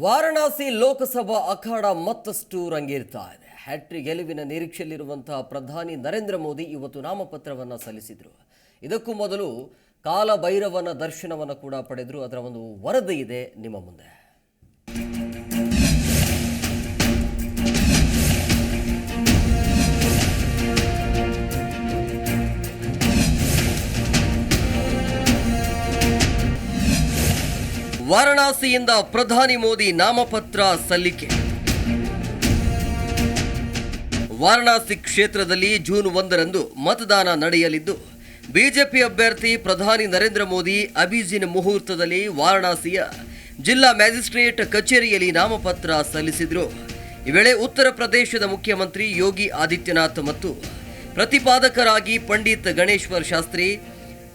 ವಾರಣಾಸಿ ಲೋಕಸಭಾ ಅಖಾಡ ಮತ್ತಷ್ಟು ರಂಗೇರ್ತಾ ಇದೆ. ಹ್ಯಾಟ್ರಿ ಗೆಲುವಿನ ನಿರೀಕ್ಷೆಯಲ್ಲಿರುವಂತಹ ಪ್ರಧಾನಿ ನರೇಂದ್ರ ಮೋದಿ ಇವತ್ತು ನಾಮಪತ್ರವನ್ನು ಸಲ್ಲಿಸಿದರು. ಇದಕ್ಕೂ ಮೊದಲು ಕಾಲಭೈರವನ ದರ್ಶನವನ್ನು ಕೂಡ ಪಡೆದರು. ಅದರ ಒಂದು ವರದಿ ಇದೆ ನಿಮ್ಮ ಮುಂದೆ. ವಾರಣಾಸಿಯಿಂದ ಪ್ರಧಾನಿ ಮೋದಿ ನಾಮಪತ್ರ ಸಲ್ಲಿಕೆ. ವಾರಣಾಸಿ ಕ್ಷೇತ್ರದಲ್ಲಿ ಜೂನ್ ಒಂದರಂದು ಮತದಾನ ನಡೆಯಲಿದ್ದು, ಬಿಜೆಪಿ ಅಭ್ಯರ್ಥಿ ಪ್ರಧಾನಿ ನರೇಂದ್ರ ಮೋದಿ ಅಭಿಜಿನ್ ಮುಹೂರ್ತದಲ್ಲಿ ವಾರಣಾಸಿಯ ಜಿಲ್ಲಾ ಮ್ಯಾಜಿಸ್ಟ್ರೇಟ್ ಕಚೇರಿಯಲ್ಲಿ ನಾಮಪತ್ರ ಸಲ್ಲಿಸಿದರು. ಈ ವೇಳೆ ಉತ್ತರ ಪ್ರದೇಶದ ಮುಖ್ಯಮಂತ್ರಿ ಯೋಗಿ ಆದಿತ್ಯನಾಥ್ ಮತ್ತು ಪ್ರತಿಪಾದಕರಾಗಿ ಪಂಡಿತ್ ಗಣೇಶ್ವರ್ ಶಾಸ್ತ್ರಿ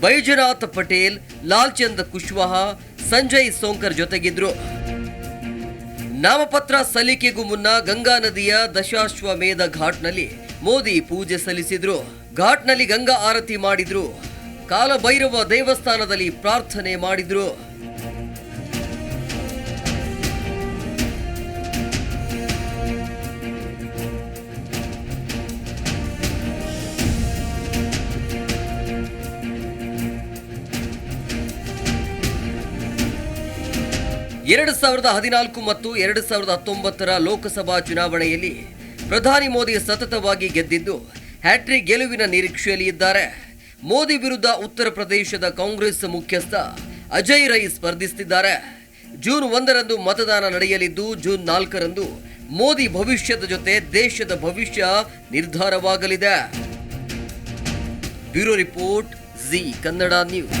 ಬೈಜನಾಥ್ ಪಟೇಲ್, ಲಾಲ್ಚಂದ್ ಕುಶ್ವಾಹಾ, ಸಂಜಯ್ ಸೋಂಕರ್ ಜೊತೆಗಿದ್ರು. ನಾಮಪತ್ರ ಸಲ್ಲಿಕೆಗೂ ಮುನ್ನ ಗಂಗಾ ನದಿಯ ದಶಾಶ್ವಮೇಧ ಘಾಟ್ನಲ್ಲಿ ಮೋದಿ ಪೂಜೆ ಸಲ್ಲಿಸಿದ್ರು. ಘಾಟ್ನಲ್ಲಿ ಗಂಗಾ ಆರತಿ ಮಾಡಿದ್ರು. ಕಾಲಭೈರವ ದೇವಸ್ಥಾನದಲ್ಲಿ ಪ್ರಾರ್ಥನೆ ಮಾಡಿದ್ರು. ಎರಡು ಸಾವಿರದ ಹದಿನಾಲ್ಕು ಮತ್ತು ಎರಡು ಸಾವಿರದ ಹತ್ತೊಂಬತ್ತರ ಲೋಕಸಭಾ ಚುನಾವಣೆಯಲ್ಲಿ ಪ್ರಧಾನಿ ಮೋದಿ ಸತತವಾಗಿ ಗೆದ್ದಿದ್ದು ಹ್ಯಾಟ್ರಿಕ್ ಗೆಲುವಿನ ನಿರೀಕ್ಷೆಯಲ್ಲಿ ಇದ್ದಾರೆ. ಮೋದಿ ವಿರುದ್ಧ ಉತ್ತರ ಪ್ರದೇಶದ ಕಾಂಗ್ರೆಸ್ ಮುಖ್ಯಸ್ಥ ಅಜಯ್ ರೈ ಸ್ಪರ್ಧಿಸುತ್ತಿದ್ದಾರೆ ಜೂನ್ ಒಂದರಂದು ಮತದಾನ ನಡೆಯಲಿದ್ದು ಜೂನ್ ನಾಲ್ಕರಂದು ಮೋದಿ ಭವಿಷ್ಯದ ಜೊತೆ ದೇಶದ ಭವಿಷ್ಯ ನಿರ್ಧಾರವಾಗಲಿದೆ. Bureau report Zee Kannada news.